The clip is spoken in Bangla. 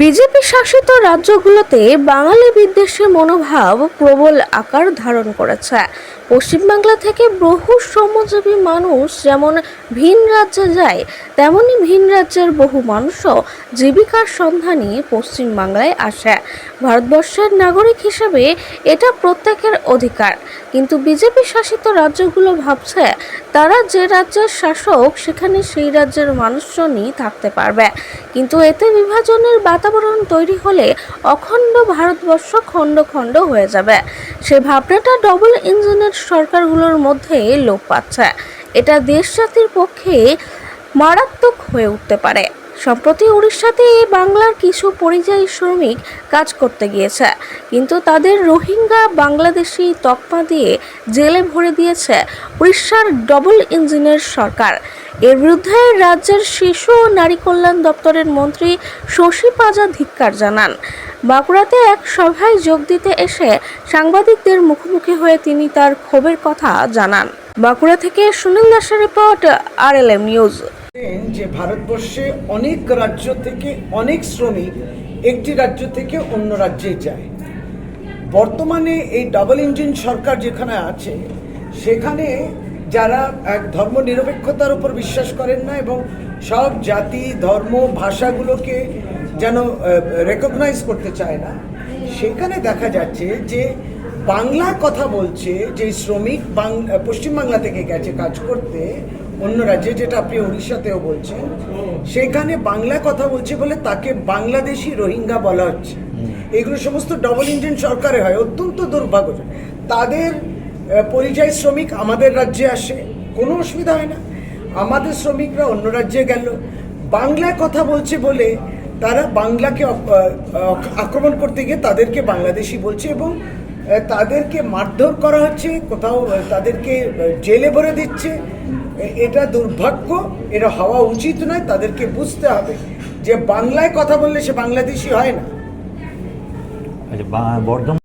বিজেপি শাসিত রাজ্যগুলোতে বাঙালি বিদ্বেষের মনোভাব প্রবল আকার ধারণ করেছে। পশ্চিমবাংলা থেকে বহু শ্রমজীবী মানুষ যেমন ভিন রাজ্যে যায়, তেমনি ভিন রাজ্যের বহু মানুষও জীবিকার সন্ধানে পশ্চিমবাংলায় আসে। ভারতবর্ষের নাগরিক হিসেবে এটা প্রত্যেকের অধিকার। কিন্তু বিজেপি শাসিত রাজ্যগুলো ভাবছে তারা যে রাজ্যের শাসক, সেখানে সেই রাজ্যের মানুষজনই থাকতে পারবে। কিন্তু এতে বিভাজনের বাতাবরণ তৈরি হলে অখণ্ড ভারতবর্ষ খণ্ড খণ্ড হয়ে যাবে। সে ভাবনাটা ডবল ইঞ্জিনের সরকারগুলোর মধ্যে লোপ পাচ্ছে। এটা দেশ জাতির পক্ষে মারাত্মক হয়ে উঠতে পারে। সম্প্রতি উড়িষ্যাতে বাংলার কিছু পরিযায়ী শ্রমিক কাজ করতে গিয়েছে, কিন্তু তাদের রোহিঙ্গা বাংলাদেশি তকমা দিয়ে জেলে ভরে দিয়েছে উড়িষ্যার ডবল ইঞ্জিনের সরকার। এর বিরুদ্ধে রাজ্যের শিশু ও নারী কল্যাণ দপ্তরের মন্ত্রী শশী পাজা ধিক্কার জানান। বাঁকুড়াতে এক সভায় যোগ দিতে এসে সাংবাদিকদের মুখোমুখি হয়ে তিনি তার ক্ষোভের কথা জানান। বাঁকুড়া থেকে সুনীল দাসের report R L M news. যে ভারতবর্ষে অনেক রাজ্য থেকে অনেক শ্রমিক একটি রাজ্য থেকে অন্য রাজ্যে যায়। বর্তমানে এই ডাবল ইঞ্জিন সরকার যেখানে আছে, সেখানে যারা এক ধর্ম নিরপেক্ষতার উপর বিশ্বাস করেন না এবং সব জাতি, ধর্ম, ভাষাগুলোকে যেন রেকগনাইজ করতে চায় না, সেখানে দেখা যাচ্ছে যে বাংলা কথা বলছে যে শ্রমিক পশ্চিমবাংলা থেকে গেছে কাজ করতে অন্য রাজ্যে যেটা আপনি উড়িষ্যাতেও বলছেন সেখানে বাংলা কথা বলছে বলে তাকে বাংলাদেশি রোহিঙ্গা বলা হচ্ছে। এগুলো সমস্ত ডবল ইঞ্জিন সরকারে হয় অত্যন্ত দুর্ভাগ্যজনক তাদের পরিযায়ী শ্রমিক আমাদের রাজ্যে আসে কোনো অসুবিধা হয় না। আমাদের শ্রমিকরা অন্য রাজ্যে গেল। বাংলায় কথা বলছে বলে তারা বাংলাকে আক্রমণ করতে গিয়ে তাদেরকে বাংলাদেশি বলছে এবং তাদেরকে মারধর করা হচ্ছে, কোথাও তাদেরকে জেলে ভরে দিচ্ছে। এটা দুর্ভাগ্য, এটা হওয়া উচিত নয়, তাদেরকে বুঝতে হবে যে বাংলায় কথা বললে সে বাংলাদেশি হয় না। আচ্ছা বর্ধমান